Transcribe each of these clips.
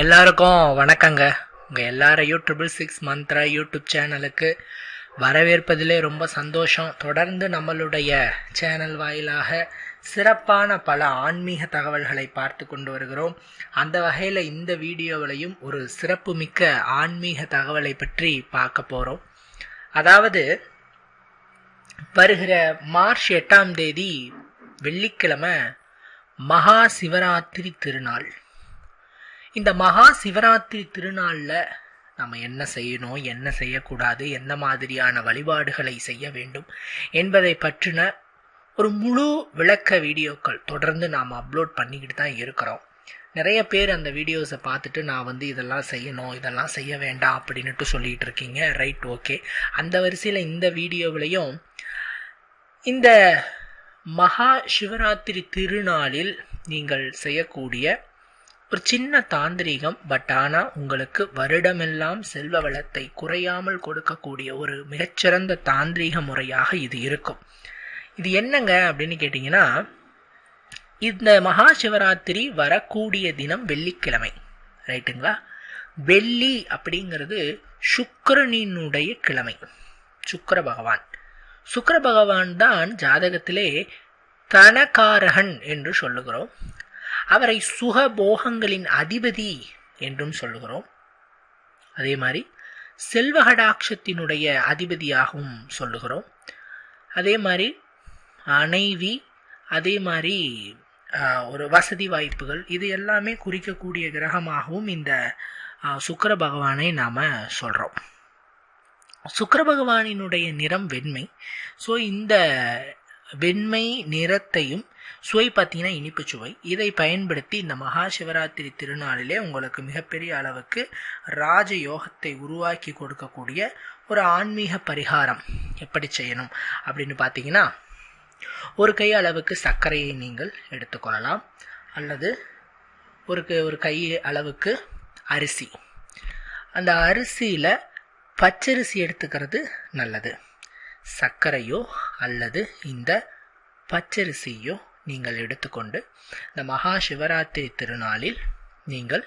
எல்லாருக்கும் வணக்கங்க. உங்கள் எல்லாரையும் ட்ரிபிள் சிக்ஸ் மந்த்ரா யூடியூப் சேனலுக்கு வரவேற்பதிலே ரொம்ப சந்தோஷம். தொடர்ந்து நம்மளுடைய சேனல் வாயிலாக சிறப்பான பல ஆன்மீக தகவல்களை பார்த்து கொண்டு வருகிறோம். அந்த வகையில் இந்த வீடியோவிலையும் ஒரு சிறப்புமிக்க ஆன்மீக தகவலை பற்றி பார்க்க போகிறோம் அதாவது வருகிற மார்ச் எட்டாம் தேதி வெள்ளிக்கிழமை மகா சிவராத்திரி திருநாள். இந்த மகா சிவராத்திரி திருநாளில் நம்ம என்ன செய்யணும் என்ன செய்யக்கூடாது என்ன மாதிரியான வழிபாடுகளை செய்ய வேண்டும் என்பதை பற்றின ஒரு முழு விளக்க வீடியோக்கள் தொடர்ந்து நாம் அப்லோட் பண்ணிக்கிட்டு தான் இருக்கிறோம். நிறைய பேர் அந்த வீடியோஸை பார்த்துட்டு நான் வந்து இதெல்லாம் செய்யணும் இதெல்லாம் செய்ய வேண்டாம் அப்படின்னுட்டு சொல்லிகிட்டு இருக்கீங்க. ரைட் ஓகே அந்த வரிசையில் இந்த வீடியோவிலையும் இந்த மகா சிவராத்திரி திருநாளில் நீங்கள் செய்யக்கூடிய ஒரு சின்ன தாந்திரீகம் பட் ஆனால் உங்களுக்கு வருடமெல்லாம் செல்வ வளத்தை குறையாமல் கொடுக்கக்கூடிய ஒரு மிகச்சிறந்த தாந்திரீக முறையாக இது இருக்கும். இது என்னங்க அப்படின்னு கேட்டிங்கன்னா இந்த மகா சிவராத்திரி வரக்கூடிய தினம் வெள்ளிக்கிழமை ரைட்டுங்களா? வெள்ளி அப்படிங்கிறது சுக்கரனினுடைய கிழமை சுக்கர பகவான். சுக்கர பகவான் தான் ஜாதகத்திலே தனகாரகன் என்று சொல்லுகிறோம். அவரை சுக போகங்களின் அதிபதி என்றும் சொல்லுகிறோம். அதே மாதிரி செல்வகடாட்சத்தினுடைய அதிபதியாகவும் சொல்லுகிறோம். அதே மாதிரி அணைவி அதே மாதிரி ஒரு வசதி வாய்ப்புகள் இது எல்லாமே குறிக்கக்கூடிய கிரகமாகவும் இந்த சுக்கர பகவானை நாம் சொல்கிறோம் சுக்கர பகவானினுடைய நிறம் வெண்மை. ஸோ இந்த வெண்மை நிறத்தையும் சுவை பார்த்தீங்கன்னா இனிப்பு சுவை. இதை பயன்படுத்தி இந்த மகா சிவராத்திரி திருநாளிலே உங்களுக்கு மிகப்பெரிய அளவுக்கு ராஜ யோகத்தை உருவாக்கி கொடுக்கக்கூடிய ஒரு ஆன்மீக பரிகாரம். எப்படி செய்யணும் அப்படின்னு பார்த்தீங்கன்னா ஒரு கை அளவுக்கு சர்க்கரையை நீங்கள் எடுத்துக்கொள்ளலாம். அல்லது ஒரு ஒரு கை அளவுக்கு அரிசி. அந்த அரிசியில் பச்சரிசி எடுத்துக்கிறது நல்லது. சர்க்கரையோ அல்லது இந்த பச்சரிசியோ நீங்கள் எடுத்துக்கொண்டு இந்த மகா சிவராத்திரி திருநாளில் நீங்கள்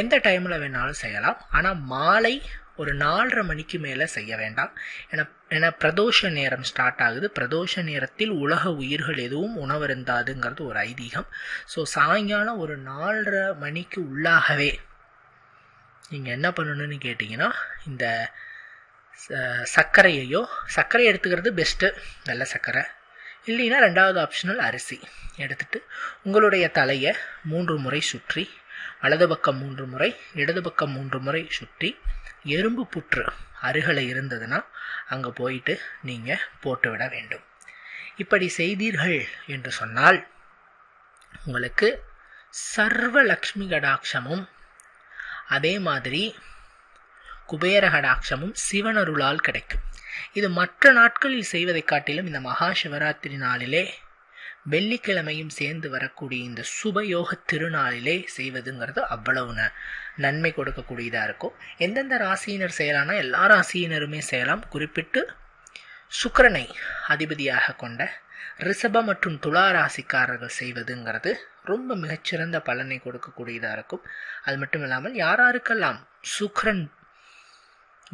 எந்த டைமில் வேணாலும் செய்யலாம். ஆனால் மாலை ஒரு நாலரை மணிக்கு மேலே செய்ய வேண்டாம். ஏன்னா ஏன்னா பிரதோஷ நேரம் ஸ்டார்ட் ஆகுது. பிரதோஷ நேரத்தில் உலக உயிர்கள் எதுவும் உணவருந்தாதுங்கிறது ஒரு ஐதீகம். ஸோ சாயங்காலம் ஒரு நாலரை மணிக்கு உள்ளாகவே நீங்கள் என்ன பண்ணணும்னு கேட்டிங்கன்னா இந்த சர்க்கரையையோ சர்க்கரை எடுத்துக்கிறது பெஸ்ட்டு நல்ல சர்க்கரை. இல்லைன்னா ரெண்டாவது ஆப்ஷனல் அரிசி. எடுத்துட்டு உங்களுடைய தலையை மூன்று முறை சுற்றி வலது பக்கம் மூன்று முறை இடது பக்கம் மூன்று முறை சுற்றி எறும்பு புற்று அருகில் இருந்ததுன்னா அங்கே போயிட்டு நீங்கள் போட்டுவிட வேண்டும். இப்படி செய்தீர்கள் என்று சொன்னால் உங்களுக்கு சர்வ லக்ஷ்மி கடாட்சமும் அதே மாதிரி குபேர கடாட்சமும் சிவனருளால் கிடைக்கும். இது மற்ற நாட்களில் செய்வதை காட்டிலும் இந்த மகா சிவராத்திரி நாளிலே வெள்ளிக்கிழமையும் சேர்ந்து வரக்கூடிய இந்த சுபயோக திருநாளிலே செய்வதுங்கிறது அவ்வளவு நன்மை கொடுக்கக்கூடியதாக இருக்கும். எந்தெந்த ராசியினர் செய்யலாம்னா எல்லா ராசியினருமே செய்யலாம். குறிப்பிட்டு சுக்கரனை அதிபதியாக கொண்ட ரிஷப மற்றும் துலா ராசிக்காரர்கள் செய்வதுங்கிறது ரொம்ப மிகச்சிறந்த பலனை கொடுக்கக்கூடியதாக இருக்கும். அது மட்டும் இல்லாமல் யாராருக்கெல்லாம் சுக்கரன்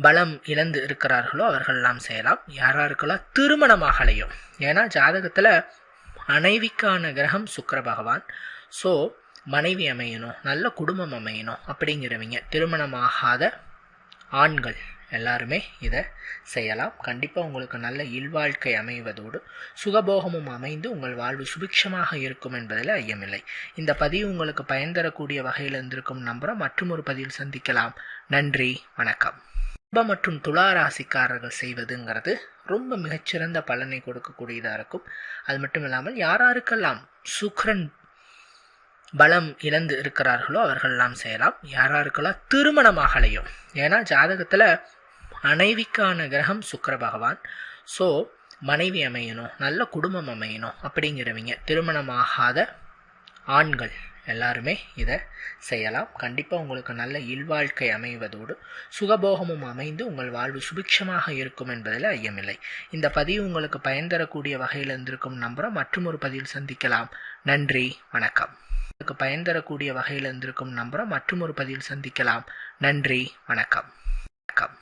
பலம் இழந்து இருக்கிறார்களோ அவர்கள்லாம் செய்யலாம். யாராருக்கெல்லாம் திருமணமாகலையும் ஏன்னா ஜாதகத்தில் மனைவிக்கான கிரகம் சுக்கர பகவான். ஸோ மனைவி அமையணும் நல்ல குடும்பம் அமையணும் அப்படிங்கிறவங்க திருமணமாகாத ஆண்கள் எல்லாருமே இதை செய்யலாம். கண்டிப்பாக உங்களுக்கு நல்ல இல்வாழ்க்கை அமைவதோடு சுகபோகமும் அமைந்து உங்கள் வாழ்வு சுபிக்ஷமாக இருக்கும் என்பதில் ஐயமில்லை. இந்த பதிவு உங்களுக்கு பயன் தரக்கூடிய வகையில் இருந்திருக்கும் நம்புகிறோம் மற்றும் ஒரு பதிவில் சந்திக்கலாம். நன்றி வணக்கம். கும்ப மற்றும் துலா ராசிக்காரர்கள் செய்வதுங்கிறது ரொம்ப மிகச்சிறந்த பலனை கொடுக்கக்கூடியதாக இருக்கும். அது மட்டும் இல்லாமல் யாராருக்கெல்லாம் சுக்ரன் பலம் இழந்து இருக்கிறார்களோ அவர்களெல்லாம் செய்யலாம். யாராருக்கெல்லாம் திருமணமாகலையும் ஏன்னா ஜாதகத்தில் மனைவிக்கான கிரகம் சுக்கர பகவான். ஸோ மனைவி அமையணும் நல்ல குடும்பம் அமையணும் அப்படிங்கிறவங்க திருமணமாகாத ஆண்கள். எல்லாருமே இதை செய்யலாம். கண்டிப்பாக உங்களுக்கு நல்ல இல்வாழ்க்கை அமைவதோடு சுகபோகமும் அமைந்து உங்கள் வாழ்வு சுபிக்ஷமாக இருக்கும் என்பதில் ஐயமில்லை. இந்த பதிவு உங்களுக்கு பயன் தரக்கூடிய வகையில் இருந்திருக்கும் நம்புகிறோம் மற்றும் ஒரு பதிவில் சந்திக்கலாம். நன்றி வணக்கம். உங்களுக்கு பயன் தரக்கூடிய வகையில் இருந்திருக்கும் நம்புகிறோம் மற்றும் ஒரு பதிவில் சந்திக்கலாம். நன்றி வணக்கம். வணக்கம்.